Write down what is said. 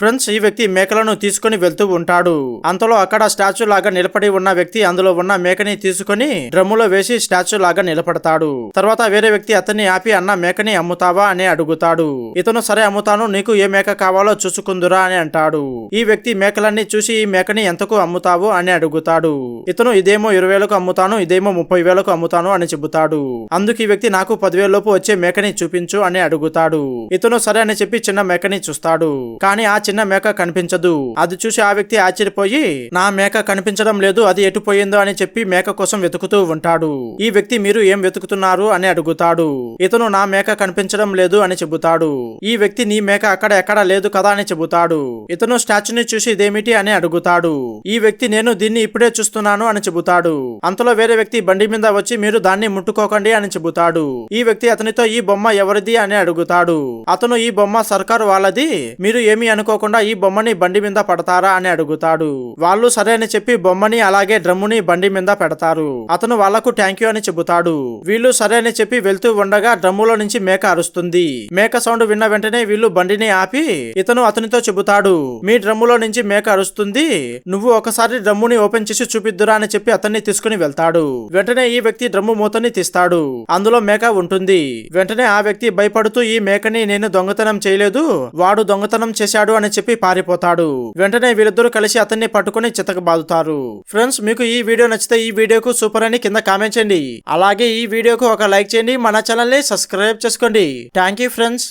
Friends ఈ వ్యక్తి మేకలను తీసుకుని వెళ్తూ ఉంటాడు. అంతలో అక్కడ స్టాచ్యూ లాగా నిలబడి ఉన్న వ్యక్తి అందులో ఉన్న మేకని తీసుకుని డ్రమ్ములో వేసి స్టాచ్యూ లాగా నిలబడతాడు. తర్వాత వేరే వ్యక్తి అతన్ని ఆపి అన్న మేకని అమ్ముతావా? అని అడుగుతాడు. ఇతను సరే అమ్ముతాను నీకు ఏ మేక కావాలో చూసుకుందురా అని అంటాడు. ఈ వ్యక్తి మేకలన్నీ చూసి ఈ మేకని ఎంతకు అమ్ముతావు? అని అడుగుతాడు. ఇతను ఇదేమో ఇరవై వేలకు అమ్ముతాను ఇదేమో ముప్పై వేలకు అమ్ముతాను అని చెబుతాడు. అందుకు ఈ వ్యక్తి నాకు పదివేల లోపు వచ్చే మేకని చూపించు అని అడుగుతాడు. ఇతను సరే అని చెప్పి చిన్న మేకని చూస్తాడు. కానీ ఆ చిన్న మేక కనిపించదు. అది చూసి ఆ వ్యక్తి ఆశ్చర్యపోయి నా మేక కనిపించడం లేదు అది ఎటు పోయిందో అని చెప్పి మేక కోసం వెతుకుతూ ఉంటాడు. ఈ వ్యక్తి మీరు ఏం వెతుకుతున్నారు? అని అడుగుతాడు. ఇతను నా మేక కనిపించడం లేదు అని చెబుతాడు. ఈ వ్యక్తి నీ మేక అక్కడ ఎక్కడ లేదు కదా అని చెబుతాడు. ఇతను స్టాచ్యూని చూసి ఇదేమిటి? అని అడుగుతాడు. ఈ వ్యక్తి నేను దీన్ని ఇప్పుడే చూస్తున్నాను అని చెబుతాడు. అంతలో వేరే వ్యక్తి బండి మీద వచ్చి మీరు దాన్ని ముట్టుకోకండి అని చెబుతాడు. ఈ వ్యక్తి అతనితో ఈ బొమ్మ ఎవరిది? అని అడుగుతాడు. అతను ఈ బొమ్మ సర్కారు వాళ్ళది? మీరు ఏమి అనుకో అనుకోకుండా ఈ బొమ్మని బండి మీద పడతారా అని అడుగుతాడు. వాళ్ళు సరే అని చెప్పి బొమ్మని అలాగే డ్రమ్ముని బండి మీద పెడతారు. అతను వాళ్ళకు థ్యాంక్ యూ అని చెబుతాడు. వీళ్ళు సరే అని చెప్పి వెళ్తూ ఉండగా డ్రమ్ములో నుంచి మేక అరుస్తుంది. మేక సౌండ్ విన్న వెంటనే వీళ్ళు బండిని ఆపి ఇతను అతనితో చెబుతాడు. మీ డ్రమ్ములో నుంచి మేక అరుస్తుంది. నువ్వు ఒకసారి డ్రమ్ముని ఓపెన్ చేసి చూపిద్దురా అని చెప్పి అతన్ని తీసుకుని వెళ్తాడు. వెంటనే ఈ వ్యక్తి డ్రమ్ము మూతని తీస్తాడు. అందులో మేక ఉంటుంది. వెంటనే ఆ వ్యక్తి భయపడుతూ ఈ మేకని నేను దొంగతనం చేయలేదు. వాడు దొంగతనం చేశాడు అని చెప్పి పారిపోతాడు. వెంటనే వీళ్ళిద్దరూ కలిసి అతన్ని పట్టుకుని చితకబాదుతారు ఫ్రెండ్స్ మీకు ఈ వీడియో నచ్చితే ఈ వీడియోకు సూపర్ అని కింద కామెంట్ చేయండి. అలాగే ఈ వీడియోకు ఒక లైక్ చేయండి. మన ఛానల్ని సబ్స్క్రైబ్ చేసుకోండి. Thank you friends.